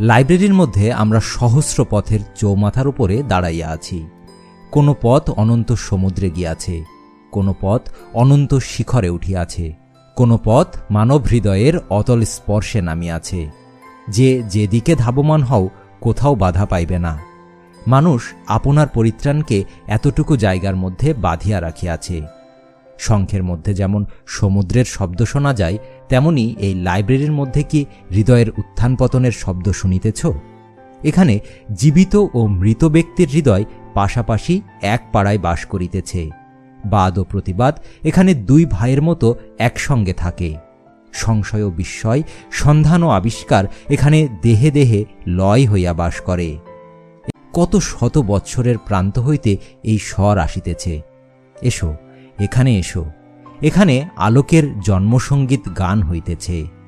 লাইব্রেরির মধ্যে আমরা সহস্র পথের চৌমাথার উপরে দাঁড়াইয়া আছি। কোনো পথ অনন্ত সমুদ্রে গিয়াছে, কোনো পথ অনন্ত শিখরে উঠিয়াছে, কোনো পথ মানব হৃদয়ের অতল স্পর্শে নামিয়াছে। যে যেদিকে ধাবমান হও, কোথাও বাধা পাইবে না। মানুষ আপনার পরিত্রাণকে এতটুকু জায়গার মধ্যে বাঁধিয়া রাখিয়াছে। শঙ্খের মধ্যে যেমন সমুদ্রের শব্দ শোনা যায়, তেমনি এই লাইব্রেরির মধ্যে কি হৃদয়ের উত্থান পতনের শব্দ শুনিতেছ? এখানে জীবিত ও মৃত ব্যক্তির হৃদয় পাশাপাশি এক পাড়ায় বাস করিতেছে। বাদ ও প্রতিবাদ এখানে দুই ভাইয়ের মতো একসঙ্গে থাকে। সংশয় ও বিস্ময়, সন্ধান ও আবিষ্কার এখানে দেহে দেহে লয় হইয়া বাস করে। কত শত বৎসরের প্রান্ত হইতে এই স্বর আসিতেছে। এসো এখানে এসো। এখানে আলোকের জন্মসঙ্গীত গান হইতেছে।